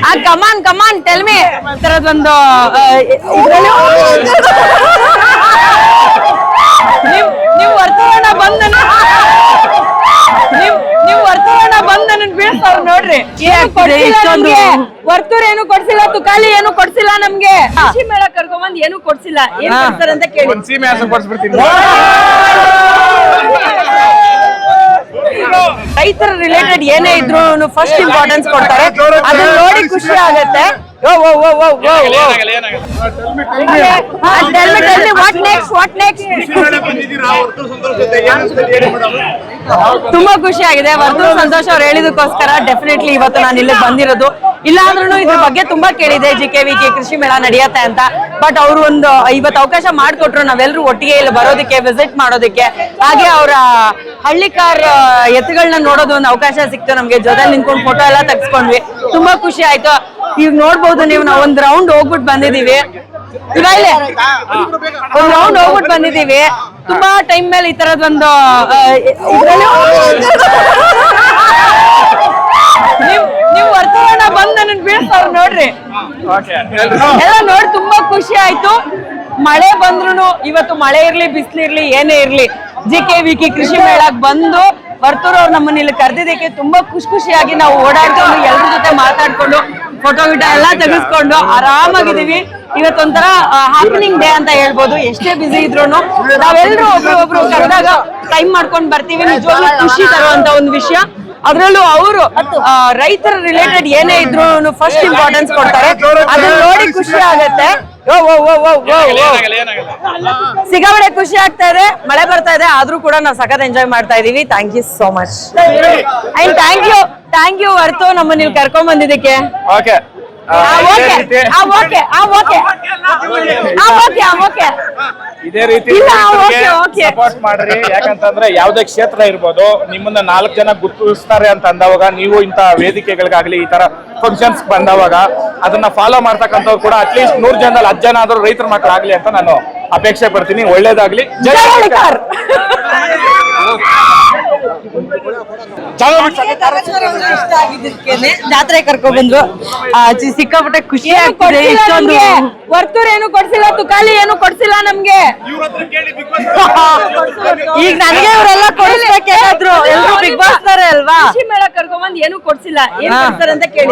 ಆ ಕಮಾನ್ come on tell me ತರದೊಂದು ನೀವು ನೀವು ಬಂದ ಬಂದ್ ನೀವು ನೀವು ಬಂದ ಬಂದ್ ನನ್ನ ಬೀಳ್ತಾವ್ ನೋಡ್ರಿ. ಏನು ಕೊಡ್ಸಿಲ್ಲ ಇಷ್ಟೊಂದು? ನಮ್ಗೆ. ವರ್ತೂರ್ ಏನು ಕೊಡ್ಸಿಲ್ಲ ತುಕಾಲಿ ಏನು ಕೊಡ್ಸಿಲ್ಲ ನಮ್ಗೆ. ಕೃಷಿ ಮೇಳ ಕರ್ಕೊಂಬಂದ್ ಏನು ಕೊಡ್ಸಿಲ್ಲ. ಏನ್ ಹಾ. ಕೊಡ್ತಾರೆ ಅಂತ ಕೇಳಿ ರೈತರ ರಿಲೇಟೆಡ್ ಏನೇ ಇದ್ರು ಫಸ್ಟ್ ಇಂಪಾರ್ಟೆನ್ಸ್ ಕೊಡ್ತಾರೆ. ಅದನ್ನ ನೋಡಿ ಖುಷಿ ಆಗತ್ತೆ. ಓ ಓ ಓ ಓ ಓ ಏನಾಗಲ್ಲ ಏನಾಗಲ್ಲ ವಾಟ್ ನೆಕ್ಸ್ಟ್ ವಾಟ್ ನೆಕ್ಸ್ಟ್ ತುಂಬಾ ಖುಷಿ ಆಗಿದೆ. ವರ್ತೂರ್ ಸಂತೋಷ್ ಅವ್ರು ಹೇಳಿದಕ್ಕೋಸ್ಕರ ಡೆಫಿನೆಟ್ಲಿ ಇವತ್ತು ನಾನು ಇಲ್ಲಿ ಬಂದಿರೋದು. ಇಲ್ಲ ಅಂದ್ರೂ ಇದ್ರ ಬಗ್ಗೆ ತುಂಬಾ ಕೇಳಿದೆ. ಜಿ ಕೆ ವಿ ಕೆ ಕೃಷಿ ಮೇಳ ನಡೆಯತ್ತೆ ಅಂತ. ಬಟ್ ಅವರು ಒಂದು ಇವತ್ತು ಅವಕಾಶ ಮಾಡಿಕೊಟ್ರು. ನಾವೆಲ್ಲರೂ ಒಟ್ಟಿಗೆ ಇಲ್ಲಿ ಬರೋದಕ್ಕೆ ವಿಸಿಟ್ ಮಾಡೋದಕ್ಕೆ. ಹಾಗೆ ಅವರ ಹಳ್ಳಿಕಾರ್ ಎತ್ತುಗಳನ್ನ ನೋಡೋದು ಒಂದು ಅವಕಾಶ ಸಿಕ್ತು ನಮ್ಗೆ. ಜೊತೆ ನಿಂತ್ಕೊಂಡು ಫೋಟೋ ಎಲ್ಲ ತೆಗೆಸ್ಕೊಂಡ್ವಿ. ತುಂಬಾ ಖುಷಿ ಆಯ್ತು. ಈಗ ನೋಡ್ಬೋದು ನೀವು. ನಾವು ಒಂದ್ ರೌಂಡ್ ಹೋಗ್ಬಿಟ್ಟು ಬಂದಿದೀವಿ. ಇವಾಗ ಒಂದ್ ರೌಂಡ್ ಹೋಗ್ಬಿಟ್ಟು ಬಂದಿದೀವಿ. ತುಂಬಾ ಟೈಮ್ ಮೇಲೆ ಈ ತರದೊಂದು ನೀವು ನೀವು ವರ್ತಮಾನ ಬಂದ್ ನನ್ನ ಬೀಳ್ತಾವ್ ನೋಡ್ರಿ. ಎಲ್ಲ ನೋಡಿ ತುಂಬಾ ಖುಷಿ ಆಯ್ತು. ಮಳೆ ಬಂದ್ರು ಇವತ್ತು ಮಳೆ ಇರ್ಲಿ ಬಿಸಿಲಿರ್ಲಿ ಏನೇ ಇರ್ಲಿ ಜಿ ಕೆ ವಿ ಕೆ ಕೃಷಿ ಮೇಳಕ್ ಬಂದು ವರ್ತೂರ್ ಅವ್ರು ನಮ್ಮನ್ನ ಇಲ್ಲಿ ಕರೆದಿದ್ದಕ್ಕೆ ತುಂಬಾ ಖುಷಿ ಖುಷಿಯಾಗಿ ನಾವು ಓಡಾಡ್ಕೊಂಡು ಎಲ್ಲರ ಜೊತೆ ಮಾತಾಡ್ಕೊಂಡು ಫೋಟೋ ಗಿಟೋ ಎಲ್ಲ ತೆಗೆಸ್ಕೊಂಡು ಆರಾಮಾಗಿದೀವಿ ಇವತ್ತೊಂಥರ ಹ್ಯಾಪನಿಂಗ್ ಡೇ ಅಂತ ಹೇಳ್ಬೋದು. ಎಷ್ಟೇ ಬಿಸಿ ಇದ್ರು ನಾವೆಲ್ಲರೂ ಒಬ್ರು ಒಬ್ರು ಕರೆದಾಗ ಟೈಮ್ ಮಾಡ್ಕೊಂಡು ಬರ್ತೀವಿ. ನಿಜವಾಗ್ಲೂ ಖುಷಿ ತರುವಂತ ಒಂದು ವಿಷಯ. ಅದ್ರಲ್ಲೂ ಅವರು ರೈತರ ರಿಲೇಟೆಡ್ ಏನೇ ಇದ್ರು ಫಸ್ಟ್ ಇಂಪಾರ್ಟೆನ್ಸ್ ಕೊಡ್ತಾರೆ. ಅದನ್ನ ನೋಡಿ ಖುಷಿ ಆಗತ್ತೆ. ಸಿಕ್ಕಾಪಟ್ಟೆ ಖುಷಿ ಆಗ್ತಾ ಇದೆ. ಮಳೆ ಬರ್ತಾ ಇದೆ. ಆದ್ರೂ ಕೂಡ ನಾವು ಸಖತ್ ಎಂಜಾಯ್ ಮಾಡ್ತಾ ಇದೀವಿ. Thank you so much and thank you thank you ವರ್ತು ನಮ್ಮನ್ನ ನೀವು ಕರ್ಕೊಂಡ್ ಬಂದಿದ್ದಕ್ಕೆ. ಓಕೆ ಇದೇ ರೀತಿ. ಸಪೋರ್ಟ್ ಮಾಡ್ರಿ. ಯಾಕಂತಂದ್ರೆ ಯಾವ್ದೇ ಕ್ಷೇತ್ರ ಇರ್ಬೋದು ನಿಮ್ಮನ್ನ ನಾಲ್ಕು ಜನ ಗುರುತಿಸ್ತಾರೆ ಅಂತ ಅಂದವಾಗ ನೀವು ಇಂತ ವೇದಿಕೆಗಳಿಗಾಗ್ಲಿ ಈ ತರ ಫಂಕ್ಷನ್ಸ್ ಬಂದವಾಗ ಅದನ್ನ ಫಾಲೋ ಮಾಡ್ತಕ್ಕಂಥವ್ರು ಕೂಡ ಅಟ್ಲೀಸ್ಟ್ ನೂರ್ ಜನದಲ್ಲಿ ಹತ್ತು ಜನ ಆದ್ರೂ ರೈತರ ಮಕ್ಕಳಾಗ್ಲಿ ಅಂತ ನಾನು ಅಪೇಕ್ಷೆ ಪಡ್ತೀನಿ. ಒಳ್ಳೇದಾಗ್ಲಿ. ಜೈ ಜೈ ಹಳ್ಳಿಕಾರ್. ಹಳ್ಳಿಕಾರ್. ಇಷ್ಟ ಆಗಿದ್ದಕ್ಕೇನೆ ಜಾತ್ರೆ ಕರ್ಕೊ ಬಂದ್ರು. ಸಿಕ್ಕಾಪಟ್ಟೆ ಖುಷಿ ಆಗ್ತಿದೆ ಇಷ್ಟೊಂದು. ವರ್ತೂರ್ ಏನು ಕೊಡ್ಸಿಲ್ಲ ತುಕಾಲಿ ಏನು ಕೊಡ್ಸಿಲ್ಲ ನಮ್ಗೆ. ಈಗ ನನಗೆ ಇವರೆಲ್ಲ ಕೊಡಿಸ್ಬೇಕೇನಾದ್ರು ಎಲ್ರು ಬಿಗ್ ಬಾಸ್ ತಾರೆ ಅಲ್ವಾ? ಕರ್ಕೊಂಡ್ ಮೇಳ ಕರ್ಕೊಂಡ್ ಏನು ಕೊಡ್ಸಿಲ್ಲ. ಏನ್. ಕೊಡ್ತಾರೆ ಅಂತ ಕೇಳಿ.